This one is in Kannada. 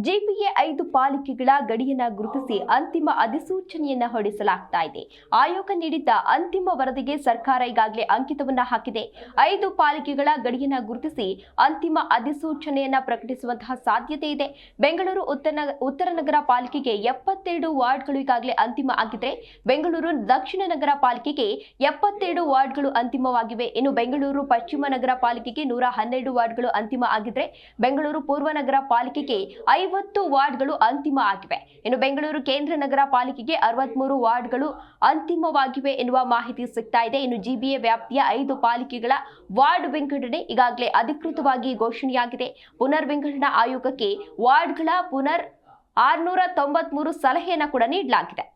ಜಿಪಿಎ ಐದು ಪಾಲಿಕೆಗಳ ಗಡಿಯನ್ನ ಗುರುತಿಸಿ ಅಂತಿಮ ಅಧಿಸೂಚನೆಯನ್ನ ಹೊರಡಿಸಲಾಗ್ತಾ ಇದೆ. ಆಯೋಗ ನೀಡಿದ್ದ ಅಂತಿಮ ವರದಿಗೆ ಸರ್ಕಾರ ಈಗಾಗಲೇ ಅಂಕಿತವನ್ನ ಹಾಕಿದೆ. ಐದು ಪಾಲಿಕೆಗಳ ಗಡಿಯನ್ನ ಗುರುತಿಸಿ ಅಂತಿಮ ಅಧಿಸೂಚನೆಯನ್ನ ಪ್ರಕಟಿಸುವಂತಹ ಸಾಧ್ಯತೆ ಇದೆ. ಬೆಂಗಳೂರು ಉತ್ತರ ಉತ್ತರ ನಗರ ಪಾಲಿಕೆಗೆ ಎಪ್ಪತ್ತೆರಡು ವಾರ್ಡ್ಗಳು ಈಗಾಗಲೇ ಅಂತಿಮ ಆಗಿದ್ರೆ, ಬೆಂಗಳೂರು ದಕ್ಷಿಣ ನಗರ ಪಾಲಿಕೆಗೆ ಎಪ್ಪತ್ತೆರಡು ವಾರ್ಡ್ಗಳು ಅಂತಿಮವಾಗಿವೆ. ಇನ್ನು ಬೆಂಗಳೂರು ಪಶ್ಚಿಮ ನಗರ ಪಾಲಿಕೆಗೆ ನೂರ ಹನ್ನೆರಡು ವಾರ್ಡ್ಗಳು ಅಂತಿಮ ಆಗಿದ್ರೆ, ಬೆಂಗಳೂರು ಪೂರ್ವ ನಗರ ಪಾಲಿಕೆಗೆ ಐವತ್ತು ವಾರ್ಡ್ಗಳು ಅಂತಿಮ ಆಗಿವೆ. ಇನ್ನು ಬೆಂಗಳೂರು ಕೇಂದ್ರ ನಗರ ಪಾಲಿಕೆಗೆ ಅರವತ್ಮೂರು ವಾರ್ಡ್ಗಳು ಅಂತಿಮವಾಗಿವೆ ಎನ್ನುವ ಮಾಹಿತಿ ಸಿಗ್ತಾ ಇದೆ. ಇನ್ನು ಜಿಬಿಎ ವ್ಯಾಪ್ತಿಯ ಐದು ಪಾಲಿಕೆಗಳ ವಾರ್ಡ್ ವಿಂಗಡಣೆ ಈಗಾಗಲೇ ಅಧಿಕೃತವಾಗಿ ಘೋಷಣೆಯಾಗಿದೆ. ಪುನರ್ ವಿಂಗಡಣಾ ಆಯೋಗಕ್ಕೆ ವಾರ್ಡ್ಗಳ ಪುನರ್ ಆರ್ನೂರ ತೊಂಬತ್ಮೂರು ಸಲಹೆಯನ್ನು ಕೂಡ ನೀಡಲಾಗಿದೆ.